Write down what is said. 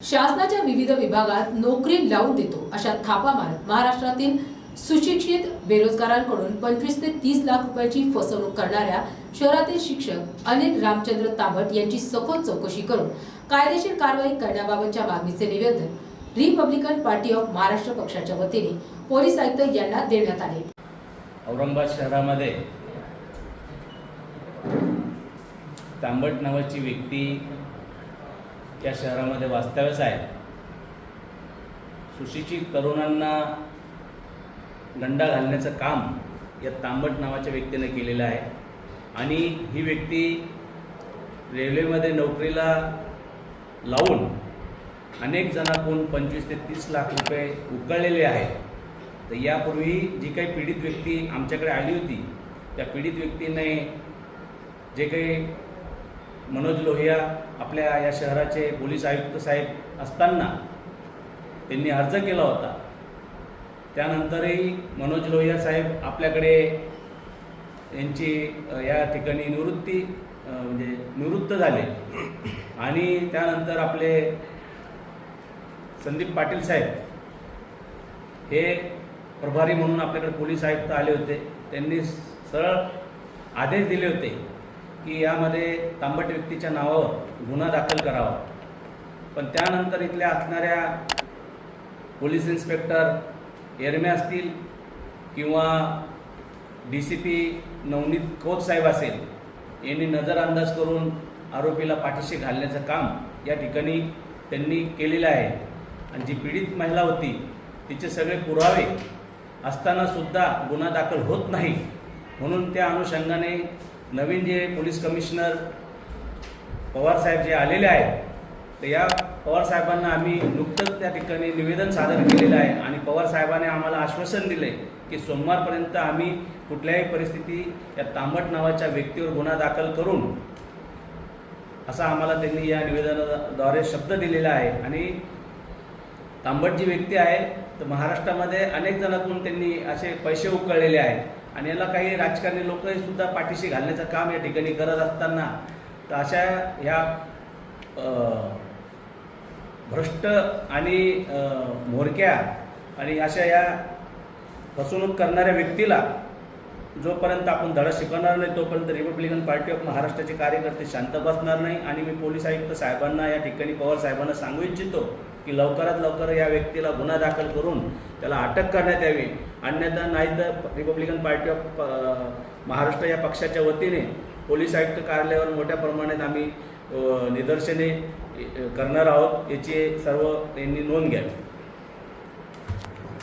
शासनाच्या विविध विभागात नोकरी लावून देतो अशा थापा मारत महाराष्ट्रातील सुशिक्षित बेरोजगारांकडून पंचवीस ते तीस लाख रुपयाची फसवणूक करणाऱ्या शहरातील शिक्षक अनिल रामचंद्र तांबट यांची सखोल चौकशी करून कायदेशीर कारवाई करण्याबाबतच्या मागणीचे निवेदन रिपब्लिकन पार्टी ऑफ महाराष्ट्र पक्षाच्या वतीने पोलीस आयुक्त यांना देण्यात आले. औरंगाबाद शहरामध्ये तांबट नावाची व्यक्ती या शहरामध्ये वास्तव्यास आहे. सुशिक्षित तरुणांना गंडा घालण्याचं काम या तांबट नावाच्या व्यक्तीने केलेलं आहे. आणि ही व्यक्ती रेल्वेमध्ये नोकरीला लावून अनेक जणांकडून पंचवीस ते तीस लाख रुपये उकळलेले आहेत. तर यापूर्वी जी काही पीडित व्यक्ती आमच्याकडे आली होती त्या पीडित व्यक्तीने जे काही मनोज लोहिया आपल्या या शहराचे पोलीस आयुक्त साहेब असताना त्यांनी अर्ज केला होता. त्यानंतरही मनोज लोहिया साहेब आपल्याकडे यांची या ठिकाणी निवृत्ती म्हणजे निवृत्त झाले. आणि त्यानंतर आपले संदीप पाटील साहेब हे प्रभारी म्हणून आपल्याकडे पोलीस आयुक्त आले होते. त्यांनी सरळ आदेश दिले होते. की यामध्ये तांबट व्यक्तीच्या नावावर गुन्हा दाखल करावा. पण त्यानंतर इथल्या असणाऱ्या पोलीस इन्स्पेक्टर एरमे असतील किंवा D C P Navneet Khot साहेब असेल यांनी नजरअंदाज करून आरोपीला पाठीशी घालण्याचं काम या ठिकाणी त्यांनी केलेलं आहे. आणि जी पीडित महिला होती तिचे सगळे पुरावे असतानासुद्धा गुन्हा दाखल होत नाही. म्हणून त्या अनुषंगाने नवीन जे पोलीस कमिशनर पवार साहेब जे आलेले आहेत तर या पवार साहेबांना आम्ही नुकतंच त्या ठिकाणी निवेदन सादर केलेलं आहे आणि पवारसाहेबांनी आम्हाला आश्वासन दिले की सोमवारपर्यंत आम्ही कुठल्याही परिस्थिती या तांबट नावाच्या व्यक्तीवर गुन्हा दाखल करून असा आम्हाला त्यांनी या निवेदनाद्वारे शब्द दिलेला आहे. आणि तांबट जी व्यक्ती आहे तर महाराष्ट्रामध्ये अनेक जणांकडून त्यांनी असे पैसे उकळलेले आहेत. आणि याला काही राजकारणी लोकही सुद्धा पाठीशी घालण्याचं काम या ठिकाणी करत असताना तर अशा ह्या भ्रष्ट आणि म्होरक्या आणि अशा या फसवणूक करणाऱ्या व्यक्तीला जोपर्यंत आपण धडा शिकवणार नाही तोपर्यंत रिपब्लिकन पार्टी ऑफ महाराष्ट्राचे कार्यकर्ते शांत बसणार नाही. आणि मी पोलीस आयुक्त साहेबांना या ठिकाणी पवार साहेबांना सांगू इच्छितो की लवकरात लवकर या व्यक्तीला गुन्हा दाखल करून त्याला अटक करण्यात यावी. अन्यथा नाही तर रिपब्लिकन पार्टी ऑफ महाराष्ट्र या पक्षाच्या वतीने पोलीस आयुक्त कार्यालयावर मोठ्या प्रमाणात आम्ही निदर्शने करणार आहोत. याची सर्व यांनी नोंद घ्यावी.